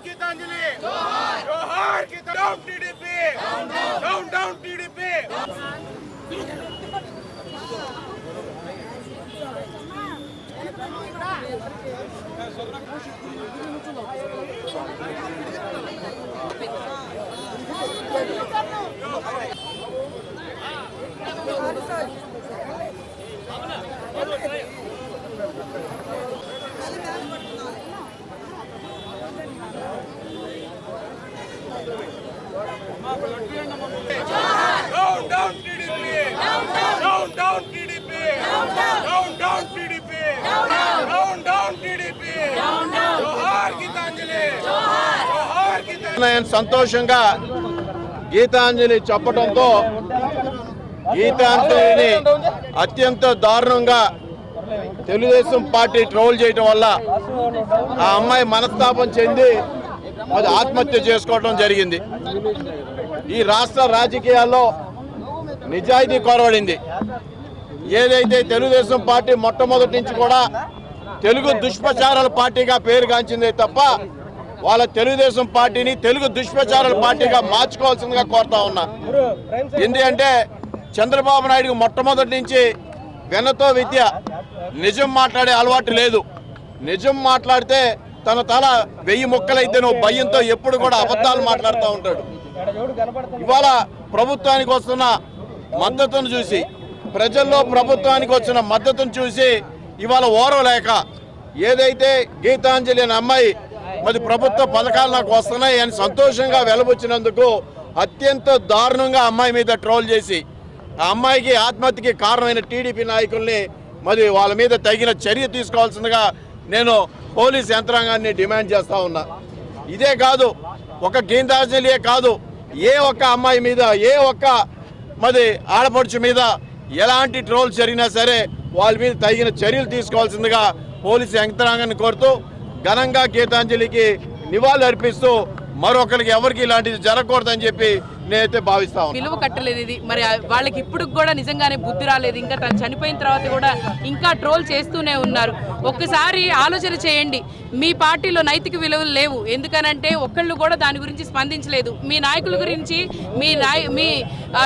గీతాంజలి జోహార్ గీతాంజలి జోహార్ Geetanjali down down TDP down down down Geetanjali నేను సంతోషంగా గీతాంజలి చెప్పడంతో గీతాంజలిని అత్యంత దారుణంగా తెలుగుదేశం పార్టీ ట్రోల్ చేయడం వల్ల ఆ అమ్మాయి మనస్తాపం చెంది అది ఆత్మహత్య చేసుకోవడం జరిగింది. ఈ రాష్ట్ర రాజకీయాల్లో నిజాయితీ కోరబడింది. ఏదైతే తెలుగుదేశం పార్టీ మొట్టమొదటి నుంచి కూడా తెలుగు దుష్ప్రచారాల పార్టీగా పేరుగాంచిందే తప్ప వాళ్ళ తెలుగుదేశం పార్టీని తెలుగు దుష్ప్రచారాల పార్టీగా మార్చుకోవాల్సిందిగా కోరుతా ఉన్నా. ఎందుకంటే చంద్రబాబు నాయుడుకి మొట్టమొదటి నుంచి వెనతో విద్య నిజం మాట్లాడే అలవాటు లేదు. నిజం మాట్లాడితే తన తల వెయ్యి ముక్కలైతే నువ్వు భయంతో ఎప్పుడు కూడా అబద్ధాలు మాట్లాడుతూ ఉంటాడు. ఇవాళ ప్రభుత్వానికి వస్తున్న మద్దతును చూసి ప్రజల్లో ప్రభుత్వానికి వచ్చిన మద్దతును చూసి ఇవాళ ఓరవలేక ఏదైతే గీతాంజలి అనే అమ్మాయి మరి ప్రభుత్వ పథకాలు నాకు వస్తున్నాయి అని సంతోషంగా వెలబుచ్చినందుకు అత్యంత దారుణంగా అమ్మాయి మీద ట్రోల్ చేసి ఆ అమ్మాయికి ఆత్మహత్యకి కారణమైన టీడీపీ నాయకుల్ని మరి వాళ్ళ మీద తగిన చర్య తీసుకోవాల్సిందిగా నేను పోలీస్ యంత్రాంగాన్ని డిమాండ్ చేస్తూ ఉన్నా. ఇదే కాదు ఒక గీతాంజలియే కాదు ఏ ఒక్క అమ్మాయి మీద ఏ ఒక్క మరి ఆడపడుచు మీద ఎలాంటి ట్రోల్ జరిగినా సరే వాళ్ళ మీద తగిన చర్యలు తీసుకోవాల్సిందిగా పోలీసు యంత్రాంగాన్ని కోరుతూ ఘనంగా గీతాంజలికి నివాళులు అర్పిస్తూ మరొకరికి ఎవరికి ఇలాంటిది జరగకూడదని చెప్పి నేనైతే భావిస్తా విలువ కట్టలేదు ఇది. మరి వాళ్ళకి ఇప్పుడు కూడా నిజంగానే బుద్ధి రాలేదు. ఇంకా తను చనిపోయిన తర్వాత కూడా ఇంకా ట్రోల్ చేస్తూనే ఉన్నారు. ఒక్కసారి ఆలోచన చేయండి. మీ పార్టీలో నైతిక విలువలు లేవు. ఎందుకనంటే ఒక్కళ్ళు కూడా దాని గురించి స్పందించలేదు. మీ నాయకుల గురించి మీ నాయ మీ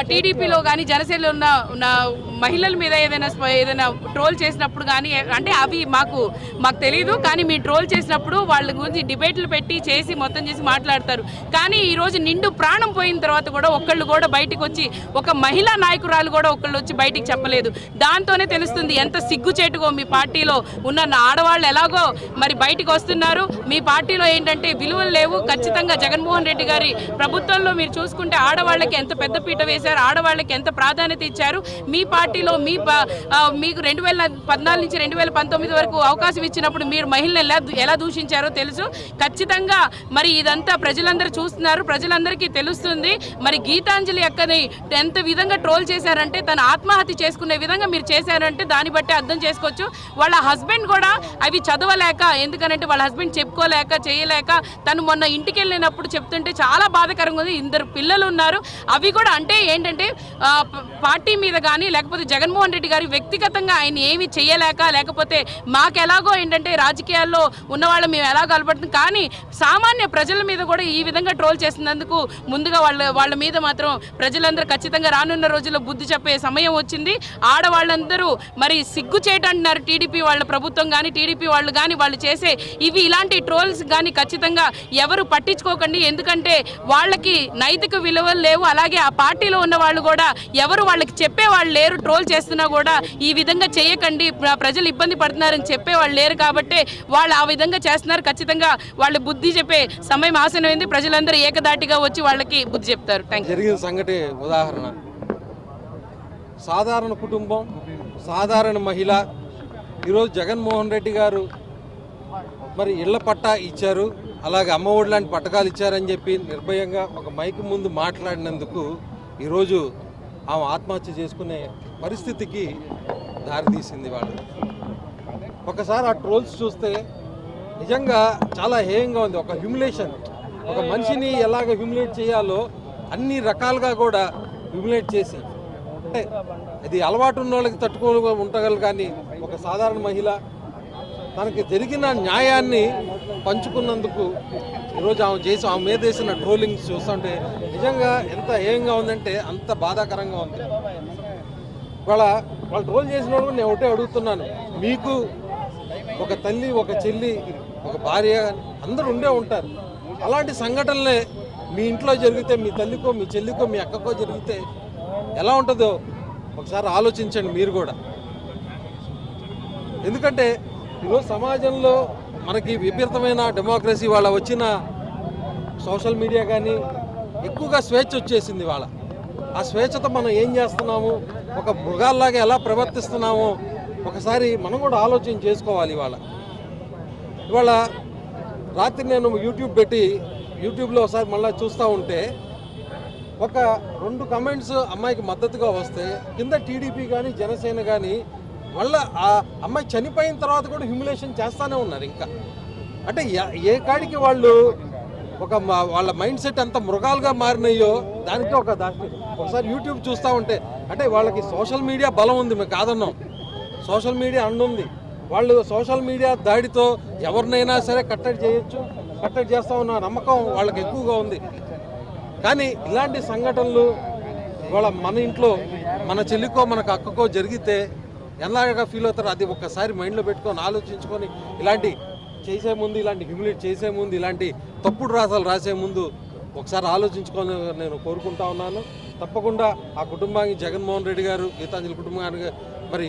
టీడీపీలో కానీ జనసేనలో ఉన్న మహిళల మీద ఏదైనా స్ప- ఏదైనా ట్రోల్ చేసినప్పుడు కానీ అంటే అవి మాకు మాకు తెలియదు కానీ మీ ట్రోల్ చేసినప్పుడు వాళ్ళ గురించి డిబేట్లు పెట్టి చేసి మొత్తం చేసి మాట్లాడతారు. కానీ ఈరోజు నిండు ప్రాణం పోయిన తర్వాత కూడా ఒక్కళ్ళు కూడా బయటికి వచ్చి ఒక మహిళా నాయకురాలు కూడా ఒకళ్ళు వచ్చి బయటికి చెప్పలేదు. దాంతోనే తెలుస్తుంది ఎంత సిగ్గుచేటుగో మీ పార్టీలో ఉన్న ఆడవాళ్ళు ఎలాగో మరి బయటకు వస్తున్నారు. మీ పార్టీలో ఏంటంటే విలువలు లేవు. ఖచ్చితంగా జగన్మోహన్ రెడ్డి గారి ప్రభుత్వంలో మీరు చూసుకుంటే ఆడవాళ్ళకి ఎంత పెద్ద పీట వేశారు ఆడవాళ్ళకి ఎంత ప్రాధాన్యత ఇచ్చారు. మీ పార్టీలో మీ ప- మీకు రెండు వేల పద్నాలుగు నుంచి రెండు వేల పంతొమ్మిది వరకు అవకాశం ఇచ్చినప్పుడు మీరు మహిళలు ఎలా ఎలా దూషించారో తెలుసు. ఖచ్చితంగా మరి ఇదంతా ప్రజలందరూ చూస్తున్నారు. ప్రజలందరికీ తెలుస్తుంది. మరి గీతాంజలి అక్కని ఎంత విధంగా ట్రోల్ చేశారంటే తను ఆత్మహత్య చేసుకునే విధంగా మీరు చేశారంటే దాన్ని బట్టి అర్థం చేసుకోవచ్చు. వాళ్ళ హస్బెండ్ కూడా అవి చదవలేక ఎందుకనంటే వాళ్ళ హస్బెండ్ చెప్పుకోలేక చేయలేక తను మొన్న ఇంటికి వెళ్ళినప్పుడు చెప్తుంటే చాలా బాధాకరంగా ఉంది. ఇద్దరు పిల్లలు ఉన్నారు. అవి కూడా అంటే ఏంటంటే పార్టీ మీద కానీ లేకపోతే జగన్మోహన్ రెడ్డి గారి వ్యక్తిగతంగా ఆయన ఏమి చేయలేక లేకపోతే మాకు ఎలాగో ఏంటంటే రాజకీయాల్లో ఉన్నవాళ్ళు మేము ఎలా కలపడుతుంది కానీ సామాన్య ప్రజల మీద కూడా ఈ విధంగా ట్రోల్ చేసినందుకు ముందుగా వాళ్ళ వాళ్ళ మీద మాత్రం ప్రజలందరూ ఖచ్చితంగా రానున్న రోజుల్లో బుద్ధి చెప్పే సమయం వచ్చింది. ఆడవాళ్ళందరూ మరి సిగ్గు చేయటంటున్నారు టీడీపీ వాళ్ళ ప్రభుత్వం కానీ టీడీపీ వాళ్ళు కానీ వాళ్ళు చేసే ఇవి ఇలాంటి ట్రోల్స్ కానీ ఖచ్చితంగా ఎవరు పట్టించుకోకండి. ఎందుకంటే వాళ్ళకి నైతిక విలువలు లేవు. అలాగే ఆ పార్టీలో ఉన్న వాళ్ళు కూడా ఎవరు వాళ్ళకి చెప్పే వాళ్ళు లేరు. ట్రోల్ చేస్తున్నా కూడా ఈ విధంగా చేయకండి. ప్రజలు ఇబ్బంది పడుతున్నారని చెప్పే వాళ్ళు లేరు కాబట్టి వాళ్ళు ఆ విధంగా చేస్తున్నారు. ఖచ్చితంగా వాళ్ళు బుద్ధి చెప్పే సమయం ఆసనమైంది. ప్రజలందరూ ఏకదాటిగా వచ్చి వాళ్ళకి బుద్ధి చెప్తారు. జరిగిన సంఘటన ఉదాహరణ. సాధారణ కుటుంబం సాధారణ మహిళ ఈరోజు జగన్మోహన్ రెడ్డి గారు మరి ఇళ్ళ పట్టా ఇచ్చారు అలాగే అమ్మఒడి లాంటి పథకాలు ఇచ్చారని చెప్పి నిర్భయంగా ఒక మైక్ ముందు మాట్లాడినందుకు ఈరోజు ఆమె ఆత్మహత్య చేసుకునే పరిస్థితికి దారితీసింది వాళ్ళు. ఒకసారి ఆ ట్రోల్స్ చూస్తే నిజంగా చాలా హేయంగా ఉంది. ఒక హ్యూమిలేషన్ ఒక మనిషిని ఎలాగ హ్యూమిలేట్ చేయాలో అన్ని రకాలుగా కూడా హ్యూమిలేట్ చేసి అంటే అది అలవాటు ఉన్న వాళ్ళకి తట్టుకో ఉండగలరు కానీ ఒక సాధారణ మహిళ తనకి జరిగిన న్యాయాన్ని పంచుకున్నందుకు ఈరోజు ఆమె చేసి ఆమె మీద వేసిన ట్రోలింగ్స్ చూస్తుంటే నిజంగా ఎంత ఏయంగా ఉందంటే అంత బాధాకరంగా ఉంది. వాళ్ళ వాళ్ళు ట్రోల్ చేసిన వాళ్ళు నేను ఒకటే అడుగుతున్నాను. మీకు ఒక తల్లి ఒక చెల్లి ఒక భార్య అందరూ ఉండే ఉంటారు. అలాంటి సంఘటనలే మీ ఇంట్లో జరిగితే మీ తల్లికో మీ చెల్లికో మీ అక్కకో జరిగితే ఎలా ఉంటుందో ఒకసారి ఆలోచించండి మీరు కూడా. ఎందుకంటే ఈరోజు సమాజంలో మనకి విపరీతమైన డెమోక్రసీ వాళ్ళ వచ్చిన సోషల్ మీడియా కానీ ఎక్కువగా స్వేచ్ఛ వచ్చేసింది వాళ్ళ ఆ స్వేచ్ఛతో మనం ఏం చేస్తున్నాము? ఒక మృగాల్లాగా ఎలా ప్రవర్తిస్తున్నామో? ఒకసారి మనం కూడా ఆలోచన చేసుకోవాలి ఇవాళ. ఇవాళ రాత్రి నేను యూట్యూబ్ పెట్టి యూట్యూబ్లో ఒకసారి మళ్ళీ చూస్తూ ఉంటే ఒక రెండు కమెంట్స్ అమ్మాయికి మద్దతుగా వస్తే కింద టీడీపీ కానీ జనసేన కానీ మళ్ళీ ఆ అమ్మాయి చనిపోయిన తర్వాత కూడా హ్యూమిలేషన్ చేస్తానే ఉన్నారు ఇంకా. అంటే ఏ కాడికి వాళ్ళు ఒక వాళ్ళ మైండ్ సెట్ అంత మృగాలుగా మారినాయో దానికి ఒక దాని ఒకసారి యూట్యూబ్ చూస్తూ ఉంటే అంటే వాళ్ళకి సోషల్ మీడియా బలం ఉంది మేము కాదన్నాం. సోషల్ మీడియా అండుంది వాళ్ళు సోషల్ మీడియా దాడితో ఎవరినైనా సరే కట్టడి చేయొచ్చు కట్టడి చేస్తా ఉన్న నమ్మకం వాళ్ళకి ఎక్కువగా ఉంది. కానీ ఇలాంటి సంఘటనలు వాళ్ళ మన ఇంట్లో మన చెల్లికో మనకు అక్కకో జరిగితే ఎలాగా ఫీల్ అవుతారో అది ఒక్కసారి మైండ్లో పెట్టుకొని ఆలోచించుకొని ఇలాంటి చేసే ముందు ఇలాంటి హ్యూమిలేట్ చేసే ముందు ఇలాంటి తప్పుడు రాసాలు రాసే ముందు ఒకసారి ఆలోచించుకొని నేను కోరుకుంటా ఉన్నాను. తప్పకుండా ఆ కుటుంబానికి జగన్మోహన్ రెడ్డి గారు గీతాంజలి కుటుంబానికి మరి